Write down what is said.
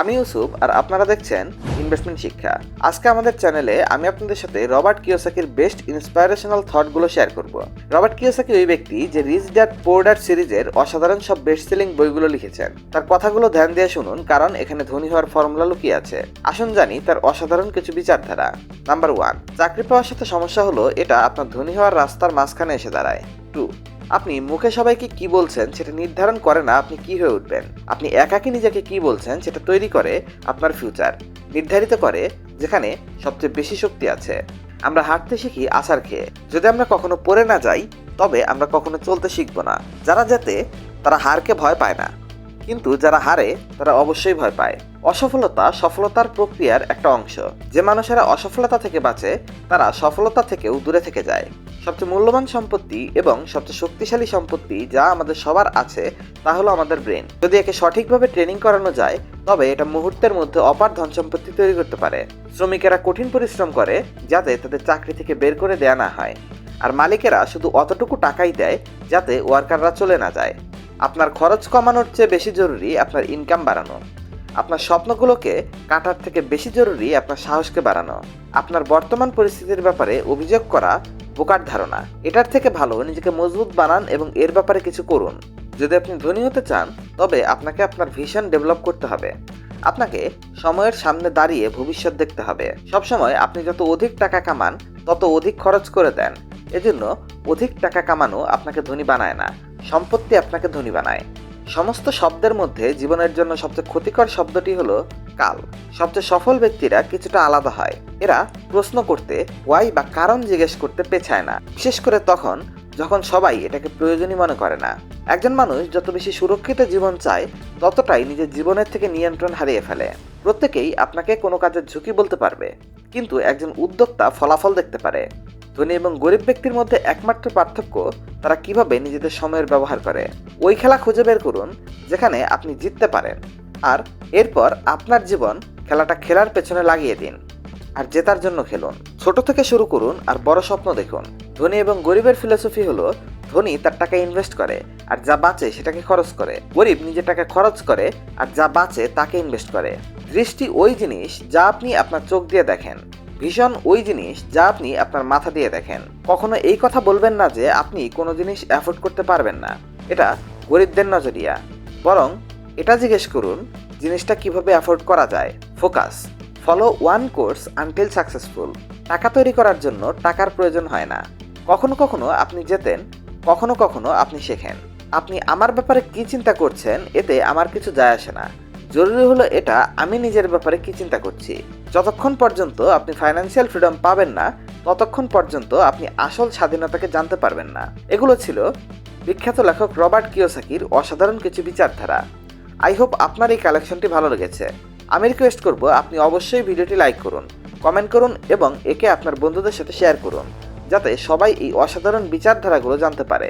আমি ইউসুফ আর আপনারা দেখছেন ইনভেস্টমেন্ট শিক্ষা। আজকে আমাদের চ্যানেলে আমি আপনাদের সাথে রবার্ট কিওসাকির বেস্ট ইন্সপায়ারেশনাল থটগুলো শেয়ার করব। রবার্ট কিওসাকি ওই ব্যক্তি যে রিচ ড্যাড পোর ড্যাড সিরিজের অসাধারণ সব বেস্ট সেলিং বইগুলো লিখেছেন। তার কথাগুলো ধ্যান দিয়ে শুনুন, কারণ এখানে ধনী হওয়ার ফর্মুলা লুকিয়ে আছে। আসুন জানি তার অসাধারণ কিছু বিচারধারা। নাম্বার ওয়ান, চাকরি পাওয়ার সাথে সমস্যা হলো এটা আপনার ধনী হওয়ার রাস্তার মাঝখানে এসে দাঁড়ায়। টু আপনি মুখে সবাইকে কি বলছেন সেটা নির্ধারণ করে না আপনি কি হয়ে উঠবেন। আপনি একাকি নিজেকে কি বলছেন সেটা তৈরি করে আপনার ফিউচার নির্ধারিত করে যেখানে সবচেয়ে বেশি শক্তি আছে। আমরা হাঁটতে শিখি আসার খেয়ে। যদি আমরা কখনো পড়ে না যাই, তবে আমরা কখনো চলতে শিখব না। যারা যেতে, তারা হারকে ভয় পায় না। কিন্তু যারা হারে, তারা অবশ্যই ভয় পায়। অসফলতা সফলতার প্রক্রিয়ার একটা অংশ। যে মানুষেরা অসফলতা থেকে বাঁচে, তারা সফলতা থেকেও দূরে থেকে যায়। সবচেয়ে মূল্যবান সম্পত্তি এবং সবচেয়ে শক্তিশালী সম্পত্তি যা আমাদের সবার আছে, তা হলো আমাদের ব্রেন। যদি একে সঠিকভাবে ট্রেনিং করানো যায়, তবে এটা মুহূর্তের মধ্যে অপার ধন সম্পত্তি তৈরি করতে পারে। শ্রমিকেরা কঠিন পরিশ্রম করে, যাতে তাদের চাকরি থেকে বের করে দেয়া না হয়। আর মালিকেরা শুধু অতটুকু টাকাই দেয়, যাতে ওয়ার্কাররা চলে না যায়। আপনার খরচ কমানোর চেয়ে বেশি জরুরি আপনার ইনকাম বাড়ানো। আপনার স্বপ্নগুলোকে কাটার থেকে বেশি জরুরি আপনার সাহসকে বাড়ানো। আপনার বর্তমান পরিস্থিতির ব্যাপারে অভিযোগ করা বোকার ধারণা। এটার থেকে ভালো নিজেকে মজবুত বানান এবং এর ব্যাপারে কিছু করুন। যদি আপনি ধনী হতে চান, তবে আপনাকে আপনার ভিশন ডেভেলপ করতে হবে। আপনাকে সময়ের সামনে দাঁড়িয়ে ভবিষ্যৎ দেখতে হবে। সবসময় আপনি যত অধিক টাকা কামান, তত অধিক খরচ করে দেন। এজন্য অধিক টাকা কামানো আপনাকে ধনী বানায় না। সম্পত্তি আপনাকে ধনী বানায়। সমস্ত শব্দের মধ্যে জীবনের জন্য সবচেয়ে ক্ষতিকর শব্দটি হলো কাল। সবচেয়ে সফল ব্যক্তিরা কিছুটা আলাদা হয়। এরা প্রশ্ন করতে, ওয়াই বা কারণ জিজ্ঞেস করতে পেছায় না। বিশেষ করে তখন, যখন সবাই এটাকে প্রয়োজনই মনে করে না। একজন মানুষ যত বেশি সুরক্ষিত জীবন চায়, ততটাই নিজের জীবনের থেকে নিয়ন্ত্রণ হারিয়ে ফেলে। প্রত্যেকেই আপনাকে কোনো কাজের ঝুঁকি বলতে পারবে, কিন্তু একজন উদ্যোক্তা ফলাফল দেখতে পারে। ধনী এবং গরিব ব্যক্তির মধ্যে একমাত্র পার্থক্য তারা কীভাবে নিজেদের সময়ের ব্যবহার করে। ওই খেলা খুঁজে বের করুন, যেখানে আপনি জিততে পারেন। আর এরপর আপনার জীবন খেলাটা খেলার পেছনে লাগিয়ে দিন আর জেতার জন্য খেলুন। ছোট থেকে শুরু করুন আর বড় স্বপ্ন দেখুন। ধনী এবং গরিবের ফিলোসফি হলো, ধনী তার টাকা ইনভেস্ট করে আর যা বাঁচে সেটাকে খরচ করে। গরিব নিজের টাকা খরচ করে আর যা বাঁচে তাকে ইনভেস্ট করে। দৃষ্টি ওই জিনিস যা আপনি আপনার চোখ দিয়ে দেখেন। ভীষণ ওই জিনিস যা আপনি আপনার মাথা দিয়ে দেখেন। কখনো এই কথা বলবেন না যে আপনি কোনো জিনিস অ্যাফোর্ড করতে পারবেন না। এটা গরিবদের নজরিয়া। বরং এটা জিজ্ঞেস করুন, জিনিসটা কীভাবে অ্যাফোর্ড করা যায়? Focus follow one course until successful টাকা তৈরি করার জন্য টাকার প্রয়োজন হয় না। কখনো কখনো আপনি যেতেন, কখনো কখনো আপনি শেখেন। আপনি আমার ব্যাপারে কি চিন্তা করছেন, এতে আমার কিছু যায় আসে না। জরুরি হলো এটা, আমি নিজের ব্যাপারে কি চিন্তা করছি? যতক্ষণ পর্যন্ত আপনি ফাইন্যান্সিয়াল ফ্রিডম পাবেন না, ততক্ষণ পর্যন্ত আপনি আসল স্বাধীনতাকে জানতে পারবেন না। এগুলো ছিল বিখ্যাত লেখক রবার্ট কিওসাকির অসাধারণ কিছু বিচারধারা। আই হোপ আপনার এই কালেকশনটি ভালো লেগেছে। আমি রিকোয়েস্ট করব আপনি অবশ্যই ভিডিওটি লাইক করুন কমেন্ট করুন এবং একে আপনার বন্ধুদের সাথে শেয়ার করুন, যাতে সবাই এই অসাধারণ বিচারধারাগুলো জানতে পারে।